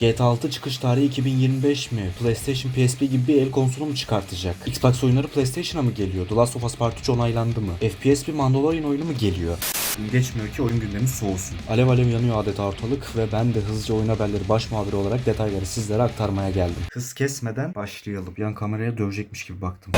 GTA 6 çıkış tarihi 2025 mi? PlayStation PSP gibi bir el konsolu mu çıkartacak? Xbox oyunları PlayStation'a mı geliyor? The Last of Us Part 3 onaylandı mı? FPS bir Mandalorian oyunu mu geliyor? Geçmiyor ki oyun gündemi soğusun. Alev alev yanıyor adeta ortalık ve ben de hızlıca oyun haberleri baş muhabiri olarak detayları sizlere aktarmaya geldim. Hız kesmeden başlayalım. Yan kameraya dövecekmiş gibi baktım.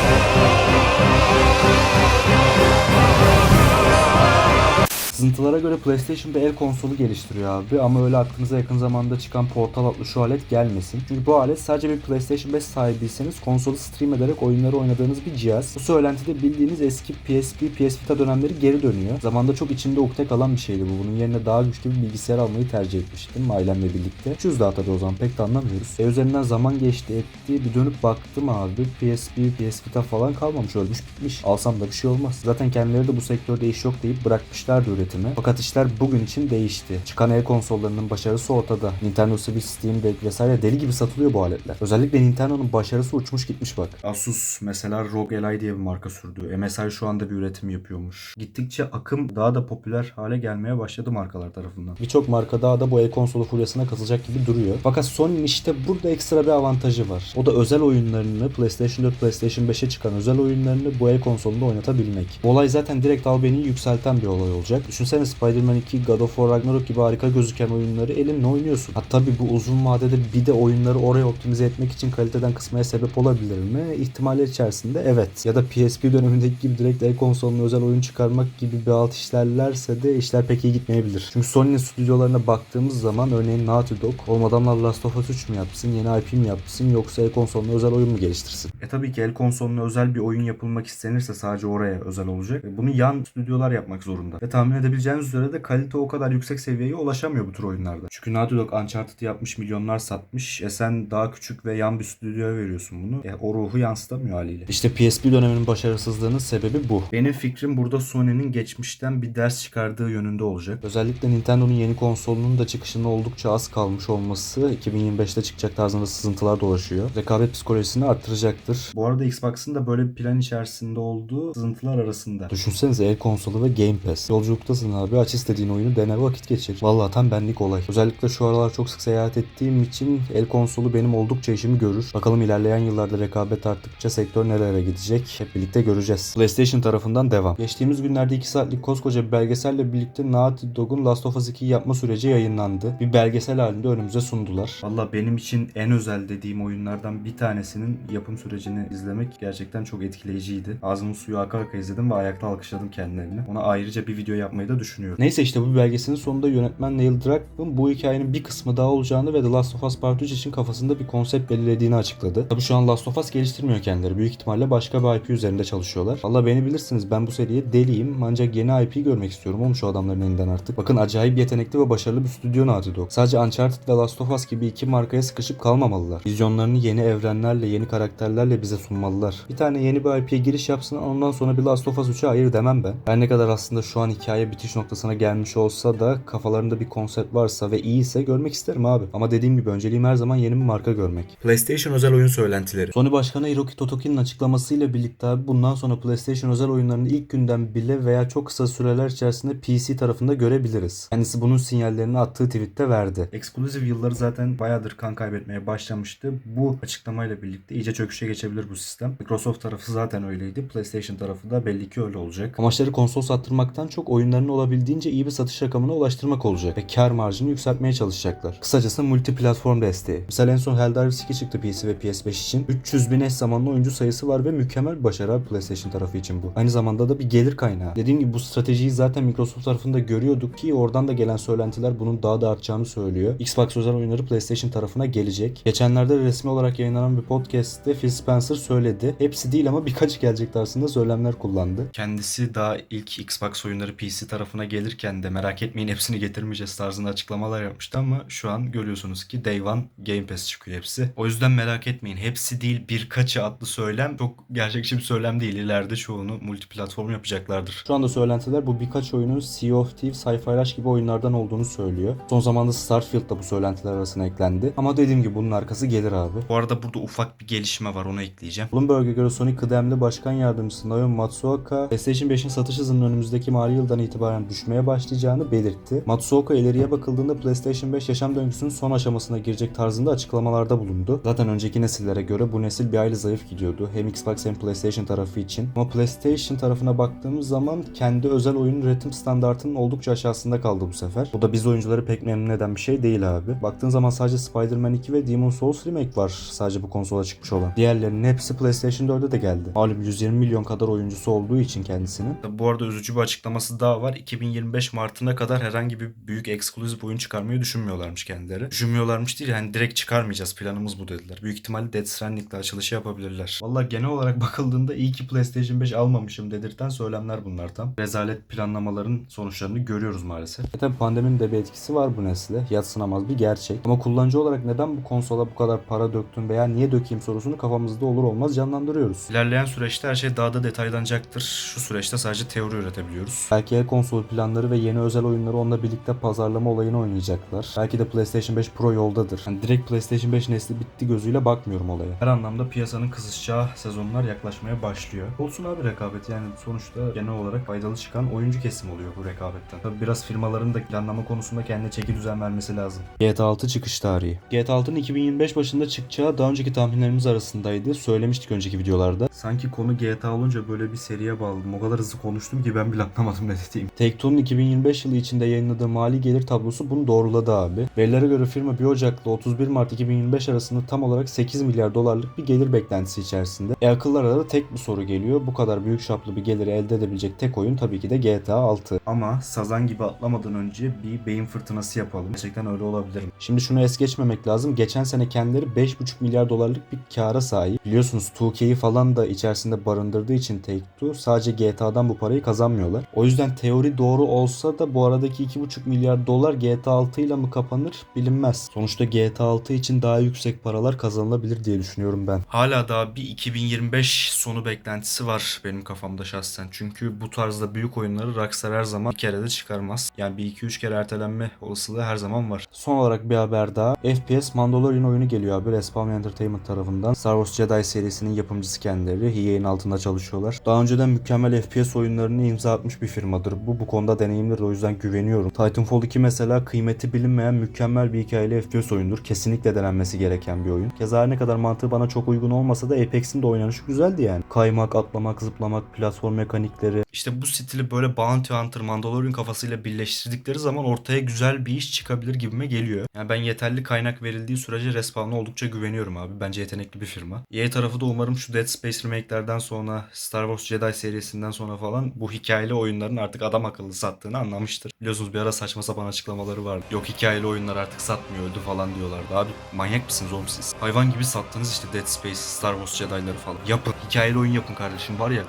Sızıntılara göre PlayStation bir el konsolu geliştiriyor abi ama öyle aklınıza yakın zamanda çıkan Portal adlı şu alet gelmesin. Çünkü bu alet sadece bir PlayStation 5 sahibiyseniz konsolu stream ederek oyunları oynadığınız bir cihaz. Bu söylentide bildiğiniz eski PSP, PS Vita dönemleri geri dönüyor. Zamanda çok içinde ukde kalan bir şeydi bu. Bunun yerine daha güçlü bir bilgisayar almayı tercih etmiştim ailemle birlikte. Ucuz daha tabii o zaman pek de anlamıyoruz. E üzerinden zaman geçti etti bir dönüp baktım abi PSP, PS Vita falan kalmamış ölmüş bitmiş. Alsam da bir şey olmaz. Zaten kendileri de bu sektörde iş yok deyip bırakmışlardı üretimi. Fakat işler bugün için değişti. Çıkan el konsollarının başarısı ortada. Nintendo Switch, Steam Deck vesaire deli gibi satılıyor bu aletler. Özellikle Nintendo'nun başarısı uçmuş gitmiş bak. Asus mesela ROG Ally diye bir marka sürdü. MSI şu anda bir üretim yapıyormuş. Gittikçe akım daha da popüler hale gelmeye başladı markalar tarafından. Birçok marka daha da bu el konsolu furyasına katılacak gibi duruyor. Fakat Sony'nin işte burada ekstra bir avantajı var. O da özel oyunlarını PlayStation 4, PlayStation 5'e çıkan özel oyunlarını bu el konsolunda oynatabilmek. Bu olay zaten direkt albeni yükselten bir olay olacak. Düşünsene Spider-Man 2, God of War Ragnarok gibi harika gözüken oyunları elinle oynuyorsun. Ha tabii bu uzun vadede bir de oyunları oraya optimize etmek için kaliteden kısmaya sebep olabilir mi? İhtimaller içerisinde evet. Ya da PSP dönemindeki gibi direkt el konsoluna özel oyun çıkarmak gibi bir alt işlerlerse de işler pek iyi gitmeyebilir. Çünkü Sony'nin stüdyolarına baktığımız zaman örneğin Naughty Dog oğlum Last of Us 3 mü yapsın, yeni IP mi yapsın yoksa el konsoluna özel oyun mu geliştirsin? E tabii ki el konsoluna özel bir oyun yapılmak istenirse sadece oraya özel olacak. E Bunu yan stüdyolar yapmak zorunda. Ve tahmin edebileceğiniz üzere de kalite o kadar yüksek seviyeye ulaşamıyor bu tür oyunlarda. Çünkü Naughty Dog Uncharted'ı yapmış milyonlar satmış. E sen daha küçük ve yan bir stüdyoya veriyorsun bunu. E o ruhu yansıtamıyor haliyle. İşte PSP döneminin başarısızlığının sebebi bu. Benim fikrim burada Sony'nin geçmişten bir ders çıkardığı yönünde olacak. Özellikle Nintendo'nun yeni konsolunun da çıkışına oldukça az kalmış olması 2025'te çıkacak tarzında sızıntılar dolaşıyor. Rekabet psikolojisini arttıracaktır. Bu arada Xbox'ın da böyle bir plan içerisinde olduğu sızıntılar arasında. Düşünsenize el konsolu ve Game Pass. Yolculuktasın abi aç istediğin oyunu dene vakit geçir. Vallahi tam benlik olay. Özellikle şu aralar çok sık seyahat ettiğim için el konsolu benim oldukça işimi görür. Bakalım ilerleyen yıllarda rekabet arttıkça sektör nerelere gidecek hep birlikte göreceğiz. PlayStation tarafından devam. Geçtiğimiz günlerde 2 saatlik koskoca bir belgeselle birlikte Naughty Dog'un Last of Us 2'yi yapma süreci yayınlandı. Bir belgesel halinde önümüze sundular. Valla benim için en özel dediğim oyunlardan bir tanesinin yapım sürecini izlemek gerçekten çok etkileyiciydi. Ağzımın suyu aka aka izledim ve ayakta alkışladım kendilerini. Ona ayrıca bir video yapmayı da düşünüyorum. Neyse işte bu belgeselin sonunda yönetmen Neil Druckmann bu hikayenin bir kısmı daha olacağını ve The Last of Us Part 3 için kafasında bir konsept belirlediğini açıkladı. Tabi şu an Last of Us geliştirmiyor kendileri. Büyük ihtimalle başka bir IP üzerinde çalışıyorlar. Valla beni bilirsiniz ben bu seriye deliyim ancak yeni IP görmek istiyorum oğlum şu adamların elinden artık. Bakın acayip yetenekli ve başarılı bir stüdyo Naughty Dog. Sadece Uncharted ve Last of Us gibi iki markaya sıkışıp kalmamalılar. Vizyonlarını yeni evrenlerle, yeni karakterlerle bize sunmalılar. Bir tane yeni bir IP'ye giriş yapsın ondan sonra bir Last of Us 3'e hayır demem ben. Her ne kadar aslında şu an hikaye bitiş noktasına gelmiş olsa da kafalarında bir konsept varsa ve iyiyse görmek isterim abi. Ama dediğim gibi önceliğim her zaman yeni bir marka görmek. PlayStation özel oyun söylentileri. Sony Başkanı Hiroki Totoki'nin açıklamasıyla birlikte abi bundan sonra PlayStation özel oyunlarını ilk günden bile veya çok kısa süreler içerisinde PC tarafında görebiliriz. Kendisi bunun sinyallerini attığı tweette verdi. Exclusive yılları zaten bayağıdır kan kaybetmeye başlamıştı. Bu açıklamayla birlikte iyice çöküşe geçebilir bu sistem. Microsoft tarafı zaten öyleydi. PlayStation tarafı da belli ki öyle olacak. Amaçları konsol sattırmaktan çok oyunlarını olabildiğince iyi bir satış rakamına ulaştırmak olacak ve kar marjını yükseltmeye çalışacaklar. Kısacası multi platform desteği. Mesela en son Helldivers 2 çıktı PC ve PS5 için. 300 bin eş zamanlı oyuncu sayısı var ve mükemmel bir başarı PlayStation tarafı için bu. Aynı zamanda da bir gelir kaynağı. Dediğim gibi bu stratejiyi zaten Microsoft tarafında görüyorduk ki oradan da gelen söylentiler bunun daha da artacağını söylüyor. Xbox özel oyunları PlayStation tarafına gelecek. Geçenlerde resmi olarak yayınlanan bir podcast'te Phil Spencer söyledi. Hepsi değil ama birkaç gelecek tarzında söylemler kullandı. Kendisi daha ilk Xbox oyunları PC tarafına gelirken de merak etmeyin hepsini getirmeyeceğiz tarzında açıklamalar yapmıştı ama şu an görüyorsunuz ki Day One Game Pass çıkıyor hepsi. O yüzden merak etmeyin hepsi değil birkaçı adlı söylem çok gerçekçi bir söylem değil. İleride çoğunu multiplatform yapacaklardır. Şu anda söylentiler bu birkaç oyunun Sea of Thieves, Hi-Fi Rush gibi oyunlardan olduğunu söylüyor. Son zamanda Starfield da bu söylentiler arasına eklendi. Ama dediğim gibi bunun arkası gelir abi. Bu arada burada ufak bir gelişme var onu ekleyeceğim. Bloomberg'e göre Sony kıdemli başkan yardımcısı Naomi Matsuoka PlayStation 5'in satış hızının önümüzdeki mali yıldan itibaren itibaren düşmeye başlayacağını belirtti. Matsuoka ileriye bakıldığında PlayStation 5 yaşam döngüsünün son aşamasına girecek tarzında açıklamalarda bulundu. Zaten önceki nesillere göre bu nesil bir aile zayıf gidiyordu. Hem Xbox hem PlayStation tarafı için. Ama PlayStation tarafına baktığımız zaman kendi özel oyun üretim standartının oldukça aşağısında kaldı bu sefer. Bu da biz oyuncuları pek memnun eden bir şey değil abi. Baktığın zaman sadece Spider-Man 2 ve Demon's Souls Remake var sadece bu konsola çıkmış olan. Diğerlerinin hepsi PlayStation 4'e de geldi. Malum 120 milyon kadar oyuncusu olduğu için kendisinin. Bu arada üzücü bir açıklaması daha. 2025 Mart'ına kadar herhangi bir büyük eksklusif oyun çıkarmayı düşünmüyorlarmış kendileri. Düşünmüyorlarmış değil yani direkt çıkarmayacağız planımız bu dediler. Büyük ihtimalle Death Stranding'le açılışı yapabilirler. Valla genel olarak bakıldığında iyi ki PlayStation 5 almamışım dedirten söylemler bunlar tam. Rezalet planlamaların sonuçlarını görüyoruz maalesef. E tabi pandeminin de bir etkisi var bu nesle. Yatsınamaz bir gerçek. Ama kullanıcı olarak neden bu konsola bu kadar para döktün veya niye dökeyim sorusunu kafamızda olur olmaz canlandırıyoruz. İlerleyen süreçte her şey daha da detalylanacaktır. Şu süreçte sadece teori üretebiliyoruz. Belki el konsol planları ve yeni özel oyunları onunla birlikte pazarlama olayını oynayacaklar. Belki de PlayStation 5 Pro yoldadır. Yani direkt PlayStation 5 nesli bitti gözüyle bakmıyorum olaya. Her anlamda piyasanın kızışacağı sezonlar yaklaşmaya başlıyor. Olsun abi rekabet yani sonuçta genel olarak faydalı çıkan oyuncu kesim oluyor bu rekabetten. Tabi biraz firmaların da planlama konusunda kendine çeki düzen vermesi lazım. GTA 6 çıkış tarihi. GTA 6'nın 2025 başında çıkacağı daha önceki tahminlerimiz arasındaydı. Söylemiştik önceki videolarda. Sanki konu GTA olunca böyle bir seriye bağladım. O kadar hızlı konuştum ki ben bile anlamadım ne dediğim. Take-Two'nun 2025 yılı içinde yayınladığı mali gelir tablosu bunu doğruladı abi. Verilere göre firma 1 Ocak'la 31 Mart 2025 arasında tam olarak 8 milyar dolarlık bir gelir beklentisi içerisinde. E akıllara da tek bir soru geliyor. Bu kadar büyük çaplı bir geliri elde edebilecek tek oyun tabii ki de GTA 6. Ama sazan gibi atlamadan önce bir beyin fırtınası yapalım. Gerçekten öyle olabilir. Şimdi şunu es geçmemek lazım. Geçen sene kendileri 5,5 milyar dolarlık bir kâra sahip. Biliyorsunuz 2K'yi falan da içerisinde barındırdığı için Take-Two sadece GTA'dan bu parayı kazanmıyorlar. O yüzden teori doğru olsa da bu aradaki 2,5 milyar dolar GTA 6 ile mi kapanır bilinmez. Sonuçta GTA 6 için daha yüksek paralar kazanılabilir diye düşünüyorum ben. Hala daha bir 2025 sonu beklentisi var benim kafamda şahsen. Çünkü bu tarzda büyük oyunları Rockstar her zaman bir kere de çıkarmaz. Yani bir 2-3 kere ertelenme olasılığı her zaman var. Son olarak bir haber daha. FPS Mandalorian oyunu geliyor abi Respawn Entertainment tarafından. Star Wars Jedi serisinin yapımcısı kendileri. EA'in altında çalışıyorlar. Daha önceden mükemmel FPS oyunlarını imza atmış bir firmadır. Bu bu konuda deneyimlidir o yüzden güveniyorum. Titanfall 2 mesela kıymeti bilinmeyen mükemmel bir hikayeli FPS oyundur. Kesinlikle denenmesi gereken bir oyun. Keza ne kadar mantığı bana çok uygun olmasa da Apex'in de oynanışı güzeldi yani. Kaymak, atlamak, zıplamak, platform mekanikleri. İşte bu stili böyle Bounty Hunter, Mandalorian kafasıyla birleştirdikleri zaman ortaya güzel bir iş çıkabilir gibime geliyor. Yani ben yeterli kaynak verildiği sürece Respawn'a oldukça güveniyorum abi. Bence yetenekli bir firma. EA tarafı da umarım şu Dead Space remake'lerden sonra Star Wars Jedi serisinden sonra falan bu hikayeli oyunların artık adam akıllı sattığını anlamıştır. Biliyorsunuz bir ara saçma sapan açıklamaları vardı. Yok hikayeli oyunlar artık satmıyor öldü falan diyorlardı. Abi manyak mısınız oğlum siz? Hayvan gibi sattınız işte Dead Space, Star Wars Jedi'ları falan. Yapın. Hikayeli oyun yapın kardeşim var ya.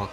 Bak